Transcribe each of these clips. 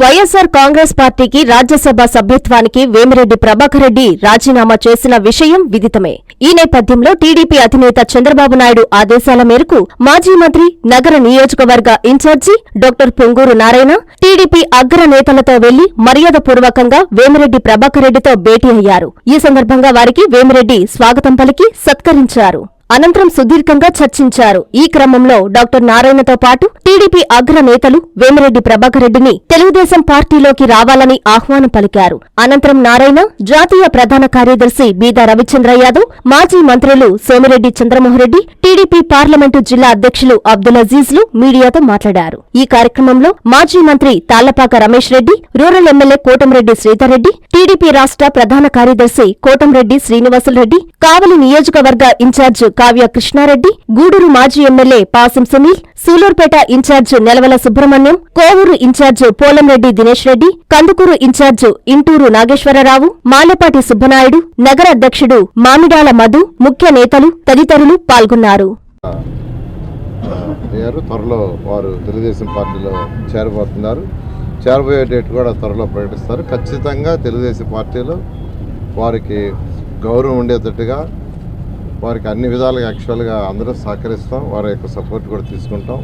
వైఎస్సార్ కాంగ్రెస్ పార్టీకి రాజ్యసభ సభ్యత్వానికి వేమిరెడ్డి ప్రభాకర్ రెడ్డి రాజీనామా చేసిన విషయం విదితమే. ఈ నేపథ్యంలో టీడీపీ అధినేత చంద్రబాబు నాయుడు ఆదేశాల మేరకు మాజీ మంత్రి నగర నియోజకవర్గ incharge doctor Ponguru Narayana TDP అగ్ర నేతలతో వెళ్ళి మర్యాదపూర్వకంగా వేమిరెడ్డి ప్రభాకర్ రెడ్డితో భేటీ అయ్యారు. ఈ సందర్భంగా వారికి వేమిరెడ్డి స్వాగతం పలికి సత్కరించారు. అనంతరం సుదీర్ఘంగా చర్చించారు. ఈ క్రమంలో డాక్టర్ నారాయణతో పాటు టీడీపీ అగ్ర నేతలు వేమిరెడ్డి ప్రభాకర్ రెడ్డిని తెలుగుదేశం పార్టీలోకి రావాలని ఆహ్వానం పలికారు. అనంతరం నారాయణ జాతీయ ప్రధాన కార్యదర్శి బీదా రవిచంద్ర యాదవ్ మాజీ మంత్రులు సోమిరెడ్డి చంద్రమోహన్ రెడ్డి టీడీపీ పార్లమెంటు జిల్లా అధ్యక్షులు అబ్దుల్ అజీజ్లు మీడియాతో మాట్లాడారు. ఈ కార్యక్రమంలో మాజీ మంత్రి Tallapaka Ramesh Reddy rural MLA Kotamreddy Sridhar Reddy TDP రాష్ట్ర ప్రధాన కార్యదర్శి కోటంరెడ్డి శ్రీనివాసులరెడ్డి కావలి నియోజకవర్గ ఇన్ఛార్జ్ కావ్య కృష్ణారెడ్డి గూడూరు మాజీ MLA Pasam Sunil Sullurpeta incharge Nelavala Subrahmanyam Kovur incharge Polamreddy Dinesh Reddy Kandukur incharge Inturu Nageswararao Malapati Subbanaidu నగర అధ్యక్షుడు మామిడాల మధు ముఖ్య నేతలు తదితరులు పాల్గొన్నారు. అయ్యారు త్వరలో వారు తెలుగుదేశం పార్టీలో చేరబోతున్నారు. చేరబోయే డేట్ కూడా త్వరలో ప్రకటిస్తారు. ఖచ్చితంగా తెలుగుదేశం పార్టీలో వారికి గౌరవం ఉండేటట్టుగా వారికి అన్ని విధాలుగా యాక్చువల్గా అందరూ సహకరిస్తాం. వారి యొక్క సపోర్ట్ కూడా తీసుకుంటాం.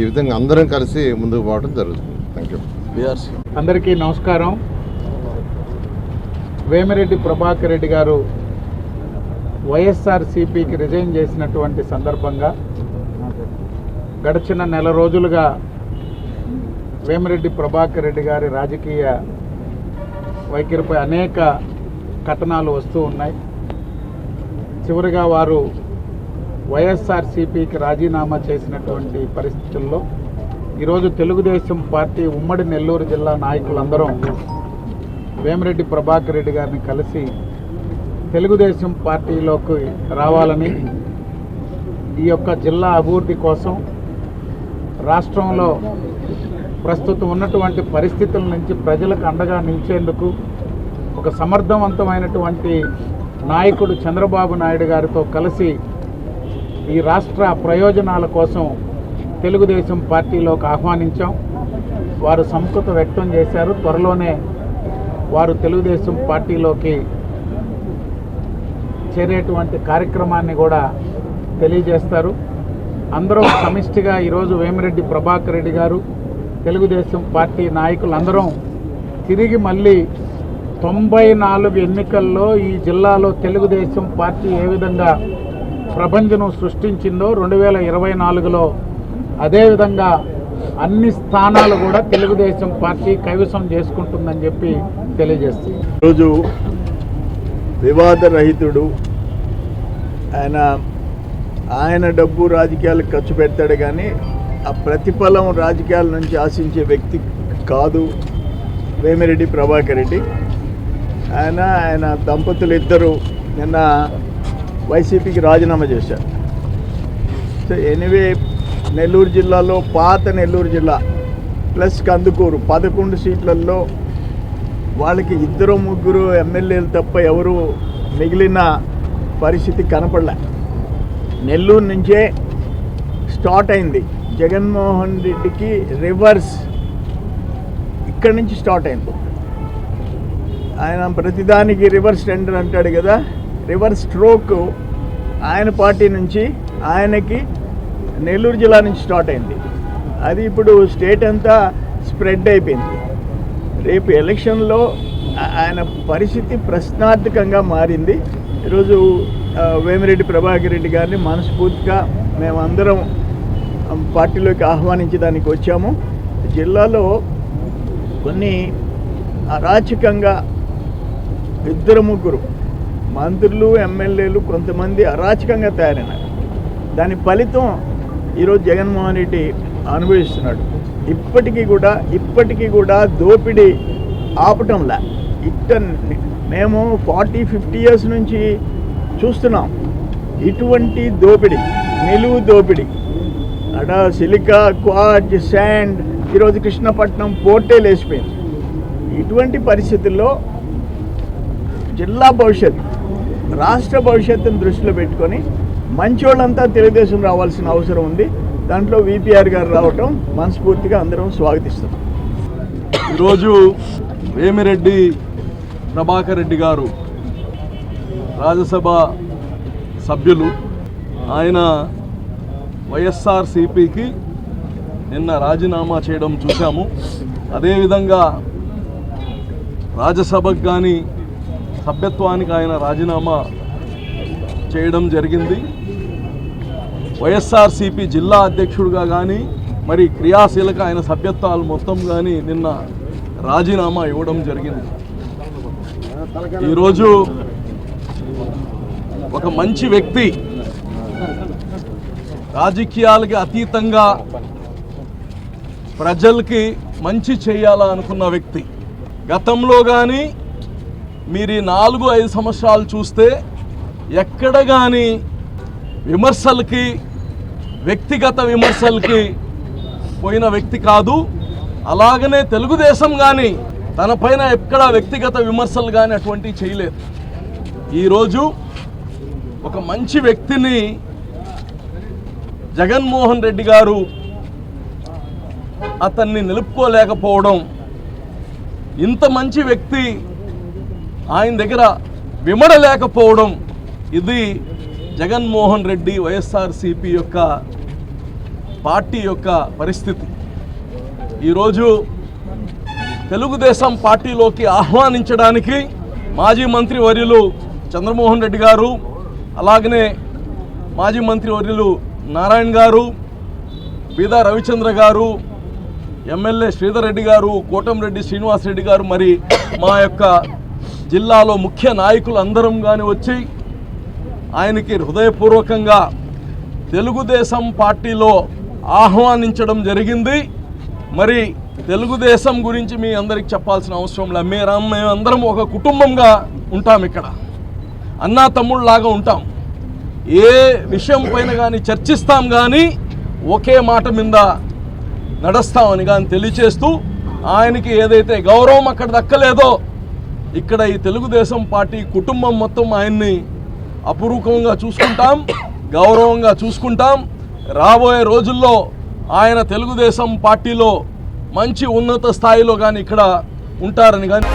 ఈ విధంగా అందరం కలిసి ముందుకు పోవడం జరుగుతుంది. థ్యాంక్ యూ అందరికీ నమస్కారం. వేమిరెడ్డి ప్రభాకర్ రెడ్డి గారు వైఎస్ఆర్సీపీకి రిజైన్ చేసినటువంటి సందర్భంగా గడిచిన నెల రోజులుగా వేమిరెడ్డి ప్రభాకర్ రెడ్డి గారి రాజకీయ వైఖరిపై అనేక కథనాలు వస్తూ ఉన్నాయి. చివరిగా వారు వైఎస్ఆర్సీపీకి రాజీనామా చేసినటువంటి పరిస్థితుల్లో ఈరోజు తెలుగుదేశం పార్టీ ఉమ్మడి నెల్లూరు జిల్లా నాయకులందరం వేమిరెడ్డి ప్రభాకర్ రెడ్డి గారిని కలిసి తెలుగుదేశం పార్టీలోకి రావాలని ఈ యొక్క జిల్లా అభివృద్ధి కోసం రాష్ట్రంలో ప్రస్తుతం ఉన్నటువంటి పరిస్థితుల నుంచి ప్రజలకు అండగా నిలిచేందుకు ఒక సమర్థవంతమైనటువంటి నాయకుడు చంద్రబాబు నాయుడు గారితో కలిసి ఈ రాష్ట్ర ప్రయోజనాల కోసం తెలుగుదేశం పార్టీలోకి ఆహ్వానించాం. వారు సంస్కృత వ్యక్తం చేశారు. త్వరలోనే వారు తెలుగుదేశం పార్టీలోకి చేరేటువంటి కార్యక్రమాన్ని కూడా తెలియజేస్తారు. అందరూ సమిష్టిగా ఈరోజు వేమిరెడ్డి ప్రభాకర్ రెడ్డి గారు తెలుగుదేశం పార్టీ నాయకులందరం తిరిగి మళ్ళీ తొంభై నాలుగు ఎన్నికల్లో ఈ జిల్లాలో తెలుగుదేశం పార్టీ ఏ విధంగా ప్రపంచం సృష్టించిందో రెండు వేల ఇరవై నాలుగులో అదేవిధంగా అన్ని స్థానాలు కూడా తెలుగుదేశం పార్టీ కైవసం చేసుకుంటుందని చెప్పి తెలియజేస్తుంది. రోజు వివాదరహితుడు ఆయన ఆయన డబ్బు రాజకీయాలకు ఖర్చు పెడతాడు కానీ ఆ ప్రతిఫలం రాజకీయాల నుంచి ఆశించే వ్యక్తి కాదు వేమిరెడ్డి ప్రభాకర్ రెడ్డి. ఆయన ఆయన దంపతులు ఇద్దరు నిన్న వైసీపీకి రాజీనామా చేశారు. సో ఎనివే నెల్లూరు జిల్లాలో పాత నెల్లూరు జిల్లా ప్లస్ కందుకూరు పదకొండు సీట్లలో వాళ్ళకి ఇద్దరు ముగ్గురు ఎమ్మెల్యేలు తప్ప ఎవరు మిగిలిన పరిస్థితి కనపడలే. నెల్లూరు నుంచే స్టార్ట్ అయింది. జగన్మోహన్ రెడ్డికి రివర్స్ ఇక్కడి నుంచి స్టార్ట్ అయింది. ఆయన ప్రతిదానికి రివర్స్ టెండర్ అంటాడు కదా రివర్స్ స్ట్రోక్ ఆయన పార్టీ నుంచి ఆయనకి నెల్లూరు జిల్లా నుంచి స్టార్ట్ అయింది. అది ఇప్పుడు స్టేట్ అంతా స్ప్రెడ్ అయిపోయింది. రేపు ఎలక్షన్లో ఆయన పరిస్థితి ప్రశ్నార్థకంగా మారింది. ఈరోజు వేమిరెడ్డి ప్రభాకర్ రెడ్డి గారిని మనస్ఫూర్తిగా మేమందరం పార్టీలోకి ఆహ్వానించడానికి వచ్చాము. జిల్లాలో కొన్ని అరాచకంగా ఇద్దరు ముగ్గురు మంత్రులు ఎమ్మెల్యేలు కొంతమంది అరాచకంగా తయారైనారు. దాని ఫలితం ఈరోజు జగన్మోహన్ రెడ్డి అనుభవిస్తున్నాడు. ఇప్పటికీ కూడా ఇప్పటికీ కూడా దోపిడీ ఆపటంలా ఇట్ట మేము ఫార్టీ ఫిఫ్టీ ఇయర్స్ నుంచి చూస్తున్నాం. ఇటువంటి దోపిడీ నిలువు దోపిడీ అడ సిలికా క్వార్జ్ శాండ్ ఈరోజు కృష్ణపట్నం పోర్టే లేచిపోయింది. ఇటువంటి పరిస్థితుల్లో జిల్లా భవిష్యత్ రాష్ట్ర భవిష్యత్తును దృష్టిలో పెట్టుకొని మంచోళ్ళంతా తెలుగుదేశం రావాల్సిన అవసరం ఉంది. దాంట్లో విపిఆర్ గారు రావటం మనస్ఫూర్తిగా అందరం స్వాగతిస్తున్నాం. ఈరోజు వేమిరెడ్డి ప్రభాకర్ రెడ్డి గారు రాజ్యసభ సభ్యులు. ఆయన వైఎస్ఆర్ సిపికి నిన్న రాజీనామా చేయడం చూశాము. అదేవిధంగా రాజ్యసభకు కానీ సభ్యత్వానికి ఆయన రాజీనామా చేయడం జరిగింది. వైఎస్ఆర్సిపి జిల్లా అధ్యక్షుడిగా కానీ మరి క్రియాశీలక ఆయన సభ్యత్వాలు మొత్తం కానీ నిన్న రాజీనామా ఇవ్వడం జరిగింది. ఈరోజు ఒక మంచి వ్యక్తి రాజకీయాలకి అతీతంగా ప్రజలకి మంచి చేయాలా అనుకున్న వ్యక్తి. గతంలో కానీ మీరు ఈ నాలుగు ఐదు సంవత్సరాలు చూస్తే ఎక్కడ కానీ విమర్శలకి వ్యక్తిగత విమర్శలకి పోయిన వ్యక్తి కాదు. అలాగనే తెలుగుదేశం కానీ తన పైన ఎక్కడ వ్యక్తిగత విమర్శలు కానీ అటువంటివి చేయలేదు. ఈరోజు ఒక మంచి వ్యక్తిని జగన్మోహన్ రెడ్డి గారు అతన్ని నిలుపుకోలేకపోవడం ఇంత మంచి వ్యక్తి ఆయన దగ్గర విమడలేకపోవడం ఇది జగన్మోహన్ రెడ్డి వైఎస్ఆర్సిపి యొక్క పార్టీ యొక్క పరిస్థితి. ఈరోజు తెలుగుదేశం పార్టీలోకి ఆహ్వానించడానికి మాజీ మంత్రి వర్యులు చంద్రమోహన్ రెడ్డి గారు అలాగనే మాజీ మంత్రి వర్యులు నారాయణ గారు బీదా రవిచంద్ర గారు ఎమ్మెల్యే శ్రీధర్ రెడ్డి గారు కోటంరెడ్డి శ్రీనివాస్ రెడ్డి గారు మరి మా యొక్క జిల్లాలో ముఖ్య నాయకులు అందరం కానీ వచ్చి ఆయనకి హృదయపూర్వకంగా తెలుగుదేశం పార్టీలో ఆహ్వానించడం జరిగింది. మరి తెలుగుదేశం గురించి మీ అందరికి చెప్పాల్సిన అవసరం లేదు మీరు మేమందరం ఒక కుటుంబంగా ఉంటాం ఇక్కడ. అన్నా తమ్ముళ్ళలాగా ఉంటాం. ఏ విషయం పైన కానీ చర్చిస్తాం కానీ ఒకే మాట మీద నడుస్తామని కానీ తెలియచేస్తూ ఆయనకి ఏదైతే గౌరవం అక్కడ దక్కలేదో ఇక్కడ ఈ తెలుగుదేశం పార్టీ కుటుంబం మొత్తం ఆయన్ని అపురూపంగా చూసుకుంటాం గౌరవంగా చూసుకుంటాం. రాబోయే రోజుల్లో ఆయన తెలుగుదేశం పార్టీలో మంచి ఉన్నత స్థాయిలో కానీ ఇక్కడ ఉంటారని కానీ